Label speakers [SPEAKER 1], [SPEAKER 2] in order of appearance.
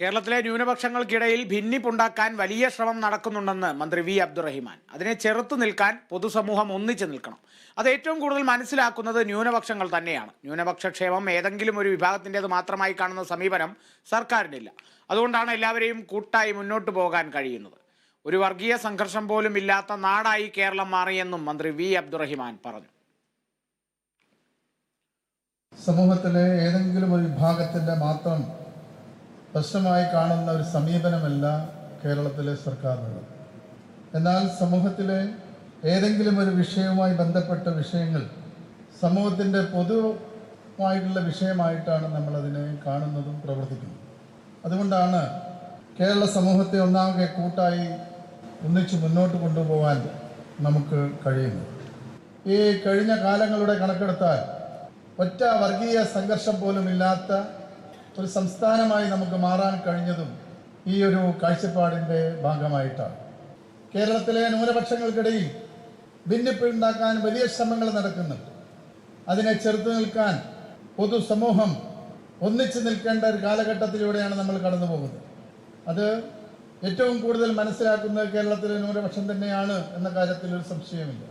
[SPEAKER 1] കേരളത്തിലെ ന്യൂനപക്ഷങ്ങൾക്കിടയിൽ ഭിന്നിപ്പുണ്ടാക്കാൻ വലിയ ശ്രമം നടക്കുന്നുണ്ടെന്ന് മന്ത്രി വി. അബ്ദുറഹിമാൻ. അതിനെ ചെറുത്തു നിൽക്കാൻ പൊതുസമൂഹം ഒന്നിച്ചു നിൽക്കണം. അത് ഏറ്റവും കൂടുതൽ മനസ്സിലാക്കുന്നത് ന്യൂനപക്ഷങ്ങൾ തന്നെയാണ്. ന്യൂനപക്ഷ ക്ഷേമം ഏതെങ്കിലും ഒരു വിഭാഗത്തിന്റെത് മാത്രമായി കാണുന്ന സമീപനം സർക്കാരിനില്ല. അതുകൊണ്ടാണ് എല്ലാവരെയും കൂട്ടായി മുന്നോട്ട് പോകാൻ കഴിയുന്നത്. ഒരു വർഗീയ സംഘർഷം പോലും ഇല്ലാത്ത നാടായി കേരളം മാറിയെന്നും മന്ത്രി വി. അബ്ദുറഹിമാൻ പറഞ്ഞു.
[SPEAKER 2] സമൂഹത്തിലെ ഏതെങ്കിലും ഒരു വിഭാഗത്തിന്റെ മാത്രം പ്രശ്നമായി കാണുന്ന ഒരു സമീപനമല്ല കേരളത്തിലെ സർക്കാരിനുള്ളത്. എന്നാൽ സമൂഹത്തിലെ ഏതെങ്കിലും ഒരു വിഷയവുമായി ബന്ധപ്പെട്ട വിഷയങ്ങൾ സമൂഹത്തിന്റെ പൊതുവായിട്ടുള്ള വിഷയമായിട്ടാണ് നമ്മളതിനെ കാണുന്നതും പ്രവർത്തിക്കുന്നത്. അതുകൊണ്ടാണ് കേരള സമൂഹത്തെ ഒന്നാകെ കൂട്ടായി ഒന്നിച്ച് മുന്നോട്ട് കൊണ്ടുപോകാൻ നമുക്ക് കഴിയുന്നത്. ഈ കഴിഞ്ഞ കാലങ്ങളുടെ കണക്കെടുത്താൽ ഒറ്റ വർഗീയ സംഘർഷം പോലും ഇല്ലാത്ത ഒരു സംസ്ഥാനമായി നമുക്ക് മാറാൻ കഴിഞ്ഞതും ഈ ഒരു കാഴ്ചപ്പാടിന്റെ ഭാഗമായിട്ടാണ്. കേരളത്തിലെ ന്യൂനപക്ഷങ്ങൾക്കിടയിൽ ഭിന്നിപ്പുണ്ടാക്കാൻ വലിയ ശ്രമങ്ങൾ നടക്കുന്നുണ്ട്. അതിനെ ചെറുത്തു നിൽക്കാൻ പൊതുസമൂഹം ഒന്നിച്ചു നിൽക്കേണ്ട ഒരു കാലഘട്ടത്തിലൂടെയാണ് നമ്മൾ കടന്നു പോകുന്നത്. അത് ഏറ്റവും കൂടുതൽ മനസ്സിലാക്കുന്നത് കേരളത്തിലെ ന്യൂനപക്ഷം തന്നെയാണ് എന്ന കാര്യത്തിൽ ഒരു സംശയമില്ല